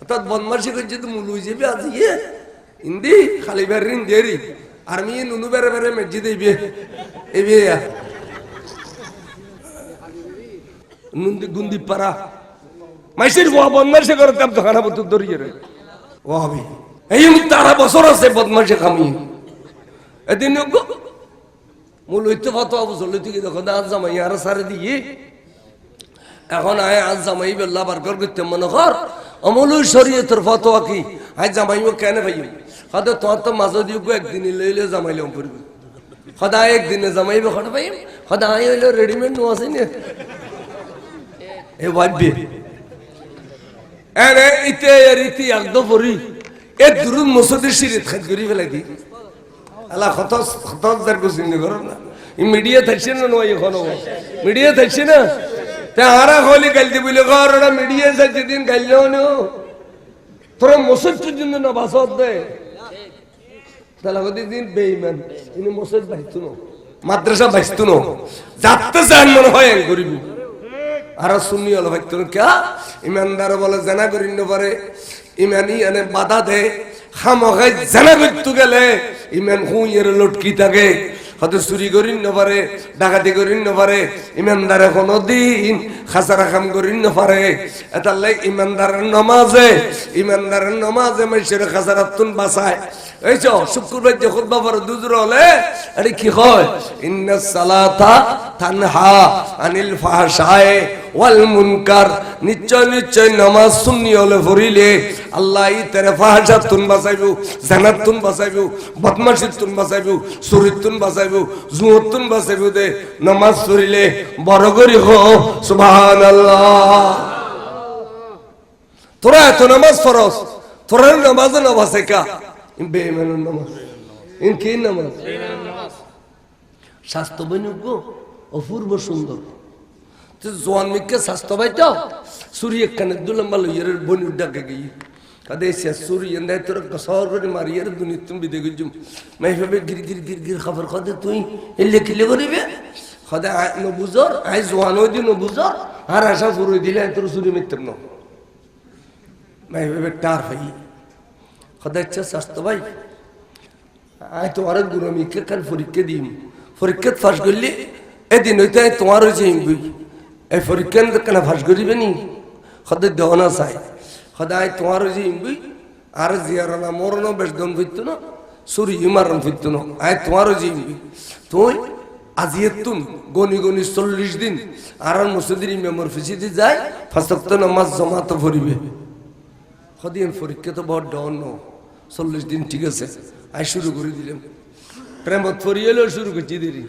অর্থাৎ বদমাসি করছে তো মুলু যাবে আজ ইয়ে হিন্দি খালি বেরিন দেরি আর মি নুনু বেড়ে বেড়ে মেজি দেবে এবে নুন্দি, গুন্দি পারা মাইসির ও বদমাসি করে তার দোকানা বতুর ধরিয়ে রে ও হবে এই তারা বছর আছে বদমাসি খামি। এদিন মূল হইতে কত অবসর দেখো আজ জামাই আর সারে দিয়ে এখন আয়, আজ জামাই বেল্লা বারকর করতে মনে কর অমূল শরীয়তের ফতোয়া কি? আজ জামাই ও কেন ভাই হয়তো তোমার তো মাঝে দিয়ে একদিন লইলে জামাইলে পড়বে। সদায় একদিনে জামাইবে খটা পাইম সদায় হইলে রেডিমেড নো আছে নে। এ ভাববে এনে ইতে রীতি একদম পরি এ দুরুন মসজিদের সিরিত খাত করি ফেলাই দি। আলা কত কত দার কুসিন করো না। মিডিয়া থাকছে না নয় এখন? মিডিয়া থাকছে না? নো তোরা মসজিদ পর্যন্ত না বাসত দে তাহলে কদি দিন বেইমান ইনি মসজিদ বাইতু না মাদ্রাসা বাইতু না যাতে চান মনে হয় এন করিবি আর শুনি হলো ভাই তোর কে ইমানদার বলে জানা করি পারে ইমানই এনে বাধা দে খামখাই জানা করতে গেলে ইমান হুঁয়ের লটকি থাকে হয়তো চুরি করি নপারে ডাকাতি করি নপারে ইমানদারে কোনো দিন খাসারা খাম করি নপারে এটা লাই ইমানদারের নমাজে ইমানদারের নমাজে মানুষের খাসারাতুন বাঁচায়। এই চ শুক্রবার যখন বাবার দুজুর হলে, আরে কি হয়? ইন্না সালাতা তানহা আনিল ফাহশায়ে ওয়াল মুনকার, নিশ্চয় নিশ্চয় নামাজ সুন্নি হলে পড়িলে আল্লাহ ই তেরে ফাহশাত তুন বাঁচাইবো জানাত তুন বাঁচাইবো বদমাশিত তুন বাঁচাইবো চুরিত তুন বাঁচাইবো জুয়ত তুন বাঁচাইবো দে। নামাজ পড়িলে বড় করি হো, সুবহানাল্লাহ। তোরা এত নামাজ ফরস তোরা নামাজ না বাঁচে কা বেইমানের নামাজ। ইন কি নামাজ? স্বাস্থ্য বৈনিজ্ঞ অপূর্ব সুন্দর। জোয়ান মিকে স্বাস্থ্য পাই তো? সুরি একখানে দুলম্বা লইয়ের বনুর ডাকে গিয়ে। কাদে সে সুরি এন্দাই তোর কসর করে মারিয়ের দুনি তুমি বিদে গজুম মাই ভাবে গির গির গির গির খবর কদে তুই। এলে কিলে করিবে খদে ন বুঝর আই জোয়ান হই দি ন বুঝর আর আশা ফুরই দিলে তোর সুরি মিতম ন মাই ভাবে টার ভাই খদে ইচ্ছা স্বাস্থ্য ভাই আই তোমার গুরু আমি কে কাল পরীক্ষা দিম। পরীক্ষা ফাঁস করলে, এদিন হইতে তোমার হয়েছে বই এই পরীক্ষা কেন ফাঁস করিবে নি? সদায় দেওয়া না চাই সদায় তোমার হয়েছে বই আর জিয়ার না মরণ বেশ দন ফিরত না, সুরি ইমারণ ফিরত না। আয় তোমার হয়েছে বই তুই আজি তুন গনি গনি চল্লিশ দিন আর মুসুদির মেমর ফিসিতে যায় ফাঁসক্ত নামাজ জমাতে ভরিবে। সদিন পরীক্ষা তো বড় ডন ন চল্লিশ দিন ঠিক আছে আই শুরু করে দিলাম। প্রেমত ফরিয়েলেও শুরু করছি দেরি।